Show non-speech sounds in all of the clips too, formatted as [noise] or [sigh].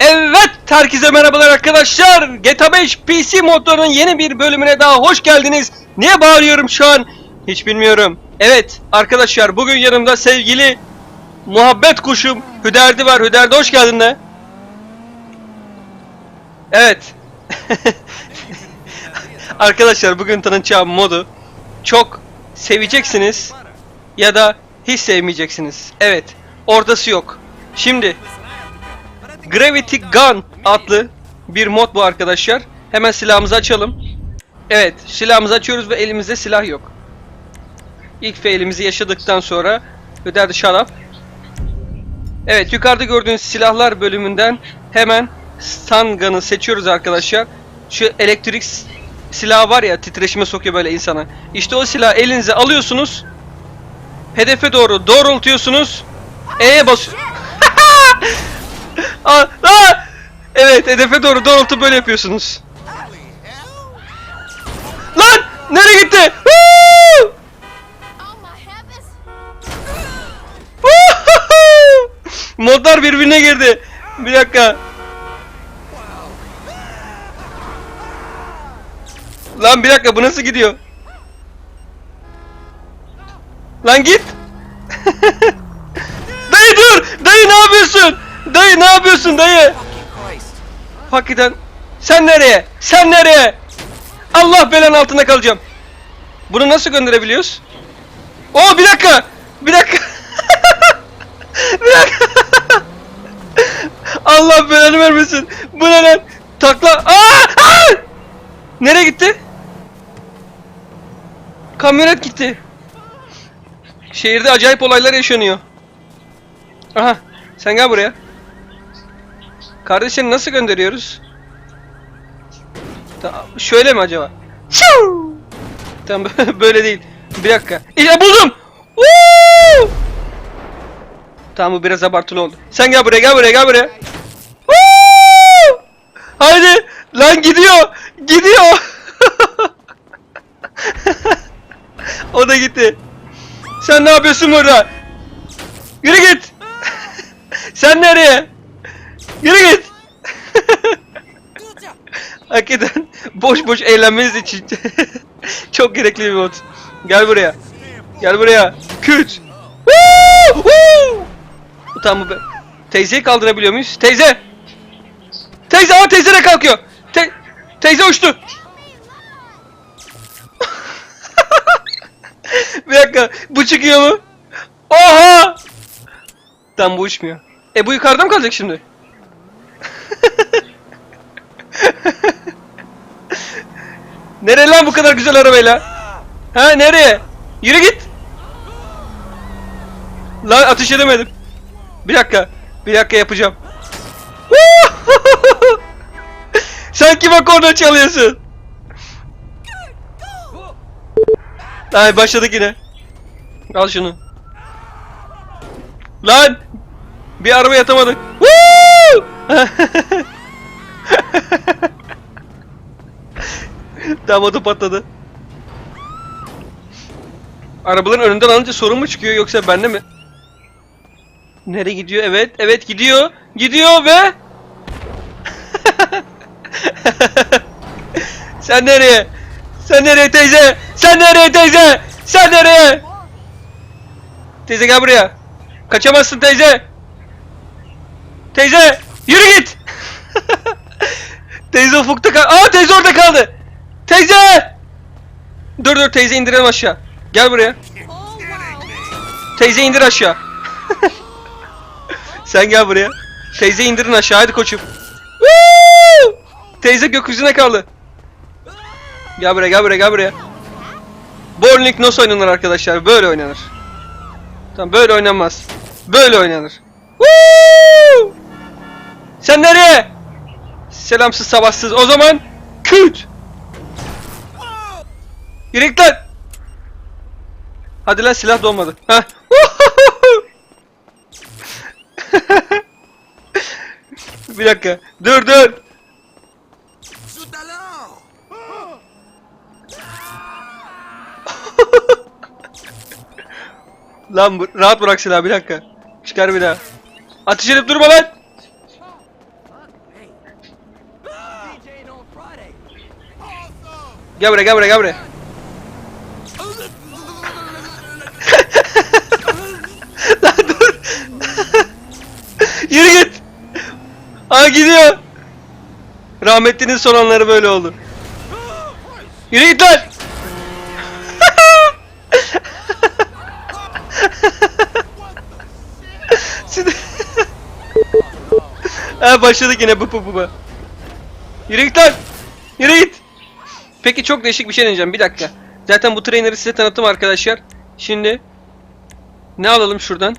Evet, herkese merhabalar arkadaşlar. GTA 5 PC modlarının yeni bir bölümüne daha hoş geldiniz. Niye bağırıyorum şu an? Hiç bilmiyorum. Evet, arkadaşlar bugün yanımda sevgili muhabbet kuşum Hüderdi var. Hüderdi hoş geldin de. Evet. [laughs] arkadaşlar bugün tanıtacağım modu çok seveceksiniz ya da hiç sevmeyeceksiniz. Evet, ortası yok. Şimdi Gravity Gun adlı bir mod bu arkadaşlar. Hemen silahımızı açalım. Evet, silahımızı açıyoruz ve elimizde silah yok. İlk failimizi yaşadıktan sonra öderdi şarap. Evet, yukarıda gördüğünüz silahlar bölümünden hemen stun gun'ı seçiyoruz arkadaşlar. Şu elektrik silahı var ya, titreşime sokuyor böyle insana. İşte o silahı elinize alıyorsunuz. Hedefe doğru doğrultuyorsunuz. E'ye basıyorsunuz. Aa, aa! Evet hedefe doğru doğrultu böyle yapıyorsunuz. Lan! Nereye gitti? Woo! Modlar birbirine girdi. Bir dakika. Lan bir dakika bu nasıl gidiyor? Lan git. [laughs] Dayı ne yapıyorsun dayı? Hakikaten. Sen nereye? Sen nereye? Allah belanın altında kalacağım. Bunu nasıl gönderebiliyoruz? Oo bir dakika. Bir dakika. [laughs] bir dakika. [laughs] Allah belanı vermesin. Bu ne lan? Takla. Aa! Aa! Nereye gitti? Kamyonet gitti. Şehirde acayip olaylar yaşanıyor. Aha. Sen gel buraya. Kardeşini nasıl gönderiyoruz? Tamam, şöyle mi acaba? Çiu! Tamam [laughs] böyle değil. Bir dakika. İşte buldum. Woo! Tamam bu biraz abartılı oldu. Sen gel buraya gel buraya gel buraya. Woo! Haydi. Lan gidiyor. Gidiyor. [laughs] o da gitti. Sen ne yapıyorsun burada? Yürü git. [laughs] Sen nereye? Yürü git. Hakikaten boş boş eğlenmeniz için [laughs] çok gerekli bir mod. Gel buraya. Gel buraya. Küt. Tamam bu be. Teyzeyi kaldırabiliyor muyuz? Teyze. Teyze ama teyze de kalkıyor. Te teyze uçtu. [laughs] bir dakika. Bu çıkıyor mu? Oha! Tam bu uçmuyor. E bu yukarıda mı kalacak şimdi? Nereye lan bu kadar güzel arabayla? Ha nereye? Yürü git. Lan ateş edemedim. Bir dakika. Bir dakika yapacağım. [laughs] Sen kime korna çalıyorsun? Ay başladık yine. Al şunu. Lan! Bir araba yatamadık. [laughs] Otu patladı. Arabaların önünden alınca sorun mu çıkıyor yoksa bende mi? Nereye gidiyor? Evet, evet gidiyor. Gidiyor ve... [laughs] Sen nereye? Sen nereye teyze? Sen nereye teyze? Sen nereye? Teyze gel buraya. Kaçamazsın teyze. Teyze yürü git. [laughs] teyze ufukta kal. Aa teyze orada kaldı. Teyze! Dur dur teyze indirelim aşağı. Gel buraya. Teyze indir aşağı. [laughs] Sen gel buraya. Teyze indirin aşağı hadi koçum. Teyze gökyüzüne kaldı. Gel buraya gel buraya gel buraya. Bowling nasıl oynanır arkadaşlar? Böyle oynanır. Tamam böyle oynanmaz. Böyle oynanır. Sen nereye? Selamsız sabahsız. O zaman küt. Yürek lan. Hadi lan silah dolmadı. [laughs] Bir dakika. Dur dur. [laughs] lan rahat bırak silahı bir dakika. Çıkar bir daha. Ateş edip durma lan. Gel buraya gel buraya gel buraya. Rahmetlinin son anları böyle oldu. Yürü git lan. [laughs] [laughs] Ha başladık yine bu bu bu. Yürü git lan. Yürü git. Peki çok değişik bir şey deneyeceğim. Bir dakika. Zaten bu trainer'ı size tanıttım arkadaşlar. Şimdi ne alalım şuradan?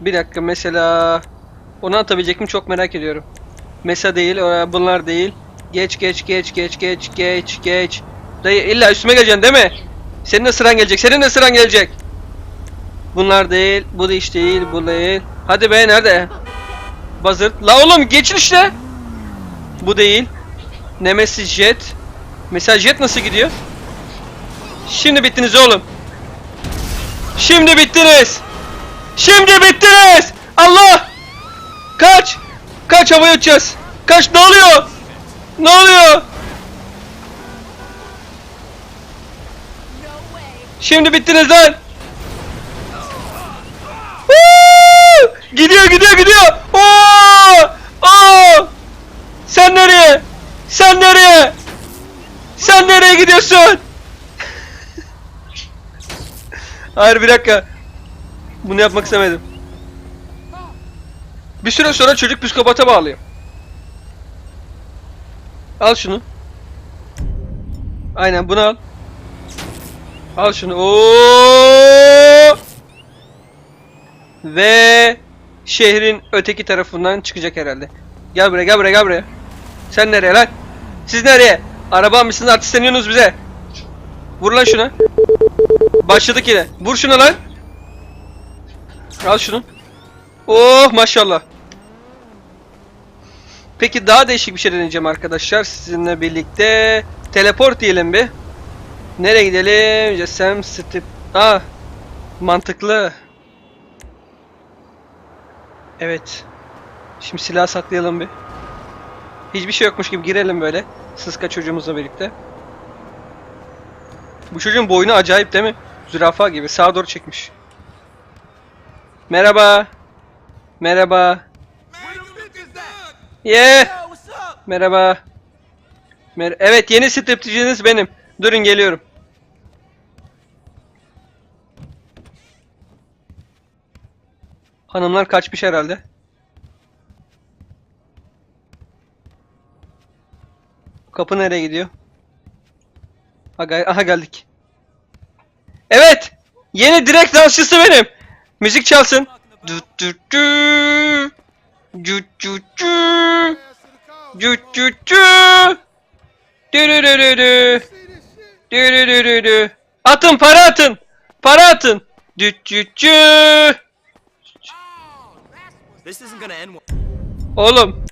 Bir dakika mesela onu atabilecek mi çok merak ediyorum. Mesa değil, e, bunlar değil. Geç geç geç geç geç geç geç. Dayı illa üstüme geleceksin değil mi? Senin de sıran gelecek. Senin de sıran gelecek. Bunlar değil, bu da iş değil, bu değil. Hadi be nerede? Buzzard. La oğlum geçin işte. Bu değil. Nemesis Jet. Mesela Jet nasıl gidiyor? Şimdi bittiniz oğlum. Şimdi bittiniz. Şimdi bittiniz. Allah! Kaç! Kaç havaya uçacağız. Kaç ne oluyor? Ne oluyor? Şimdi bittiniz lan. Gidiyor gidiyor gidiyor. Oo! Oo! Sen nereye? Sen nereye? Sen nereye gidiyorsun? [laughs] Hayır bir dakika. Bunu yapmak istemedim. Bir süre sonra çocuk psikopata bağlıyor. Al şunu. Aynen bunu al. Al şunu. Oo! Ve şehrin öteki tarafından çıkacak herhalde. Gel buraya, gel buraya, gel buraya. Sen nereye lan? Siz nereye? Araba mısınız artistleniyorsunuz bize. Vur lan şuna. Başladık yine. Vur şuna lan. Al şunu. Oh maşallah. Peki daha değişik bir şey deneyeceğim arkadaşlar sizinle birlikte. Teleport diyelim bir. Nereye gidelim? Jessam Step. Ah. Mantıklı. Evet. Şimdi silah saklayalım bir. Hiçbir şey yokmuş gibi girelim böyle. Sıska çocuğumuzla birlikte. Bu çocuğun boynu acayip değil mi? Zürafa gibi sağa doğru çekmiş. Merhaba. Merhaba. Yeah. Merhaba. Mer evet yeni stripticiniz benim. Durun geliyorum. Hanımlar kaçmış herhalde. Kapı nereye gidiyor? Aha, aha geldik. Evet. Yeni direkt dansçısı benim. Müzik çalsın. Du du du du. Atın para atın. Para atın. Well. Oğlum.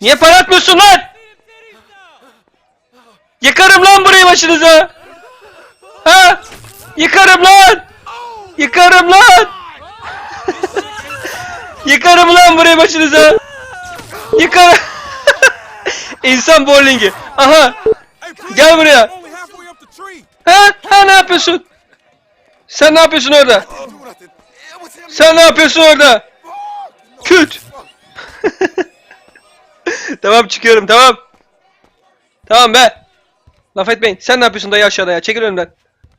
Niye para atmıyorsun lan? Yıkarım lan burayı başınıza. Ha? Yıkarım lan. Yıkarım lan. Yıkarım lan burayı başınıza. Yıkarım. [laughs] İnsan bowlingi. Aha. Gel buraya. Ha? Ha ne yapıyorsun? Sen ne yapıyorsun orada? Sen ne yapıyorsun orada? Küt. [laughs] tamam çıkıyorum tamam. Tamam be. Laf etmeyin. Sen ne yapıyorsun dayı aşağıda ya? Çekil önümden.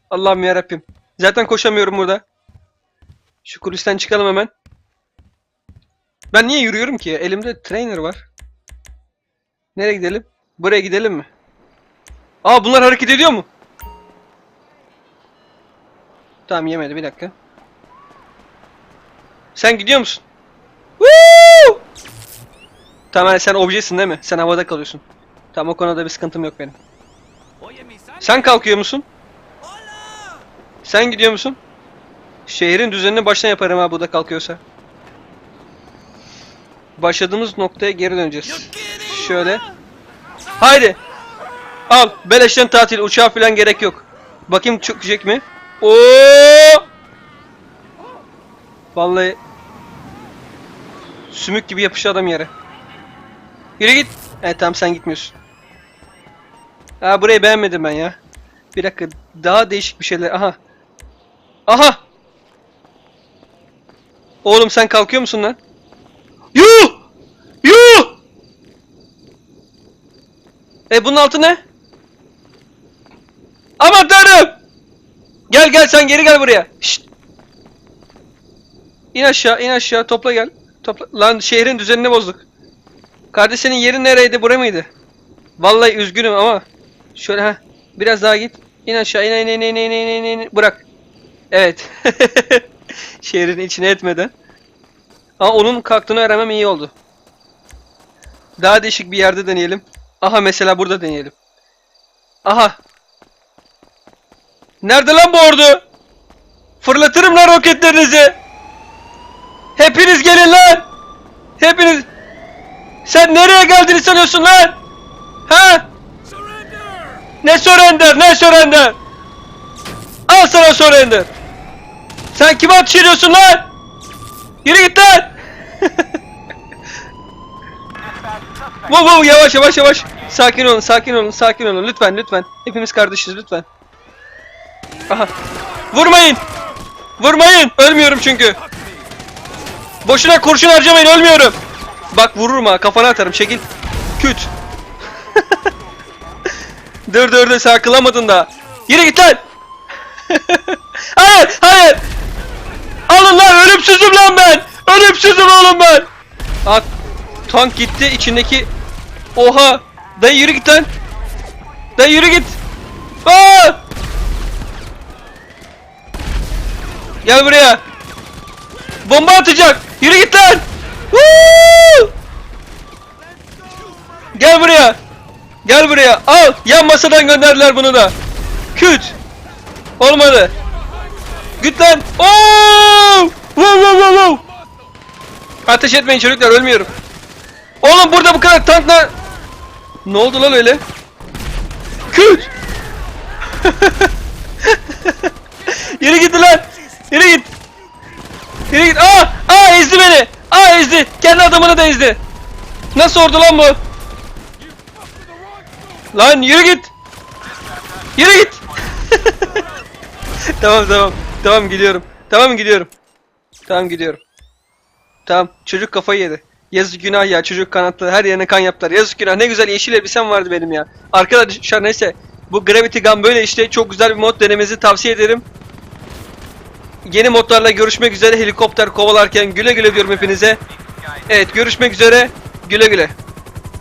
Allah'ım ya Rabbim. Zaten koşamıyorum burada. Şu kulisten çıkalım hemen. Ben niye yürüyorum ki? Elimde trainer var. Nereye gidelim? Buraya gidelim mi? Aa bunlar hareket ediyor mu? Tamam yemedi bir dakika. Sen gidiyor musun? Woo! Tamam sen objesin değil mi? Sen havada kalıyorsun. Tamam o konuda bir sıkıntım yok benim. Sen kalkıyor musun? Sen gidiyor musun? Şehrin düzenini baştan yaparım ha bu da kalkıyorsa. Başladığımız noktaya geri döneceğiz. Şöyle. Haydi. Al. Beleşten tatil. Uçağa falan gerek yok. Bakayım çökecek mi? Oo! Vallahi Sümük gibi yapıştı adam yere. Yürü git. Evet tamam sen gitmiyorsun. Ha burayı beğenmedim ben ya. Bir dakika daha değişik bir şeyler. Aha. Aha. Oğlum sen kalkıyor musun lan? E bunun altı ne? Aman tanrım! Gel gel sen geri gel buraya. Şşt. İn aşağı in aşağı topla gel. Topla. Lan şehrin düzenini bozduk. Kardeş senin yerin nereydi? Buraya mıydı? Vallahi üzgünüm ama. Şöyle ha. Biraz daha git. İn aşağı in in in in in in in. in. Bırak. Evet. [laughs] şehrin içine etmeden. Ama onun kalktığını öğrenmem iyi oldu. Daha değişik bir yerde deneyelim. Aha mesela burada deneyelim. Aha. Nerede lan bu ordu? Fırlatırım lan roketlerinizi. Hepiniz gelin lan. Hepiniz. Sen nereye geldiğini sanıyorsun lan? Ha? Ne surrender? Ne surrender? Al sana surrender. Sen kime ateş ediyorsun lan? Yürü git lan. Wow wow yavaş yavaş yavaş. Sakin olun sakin olun sakin olun lütfen lütfen. Hepimiz kardeşiz lütfen. Aha. Vurmayın. Vurmayın. Ölmüyorum çünkü. Boşuna kurşun harcamayın ölmüyorum. Bak vururum ha kafana atarım çekil. Küt. [laughs] dur dur dur sen akılamadın da. Yürü git lan. [laughs] hayır hayır. Alın lan ölümsüzüm lan ben. Ölümsüzüm oğlum ben. At. Tank gitti içindeki. Oha. Dayı yürü git lan. Dayı yürü git. Aa! Gel buraya. Bomba atacak. Yürü git lan. Woo! Gel buraya. Gel buraya. Al. Yan masadan gönderdiler bunu da. Küt. Olmadı. Git lan. Oo! Wow wow wow wow. Ateş etmeyin çocuklar ölmüyorum. Oğlum burada bu kadar tankla... Ne oldu lan öyle? Küt. [laughs] Yürü git lan. Yürü git. Yürü git. Aa! Aa ezdi beni. Aa ezdi. Kendi adamını da ezdi. Nasıl ordu lan bu? Lan yürü git. Yürü git. [laughs] tamam tamam. Tamam gidiyorum. Tamam gidiyorum. Tamam gidiyorum. Tamam çocuk kafayı yedi. Yazık günah ya çocuk kanatlı her yerine kan yaptılar. Yazık günah ne güzel yeşil elbisem vardı benim ya. Arkadaşlar neyse bu Gravity Gun böyle işte çok güzel bir mod denemenizi tavsiye ederim. Yeni modlarla görüşmek üzere helikopter kovalarken güle güle diyorum hepinize. Evet görüşmek üzere güle güle.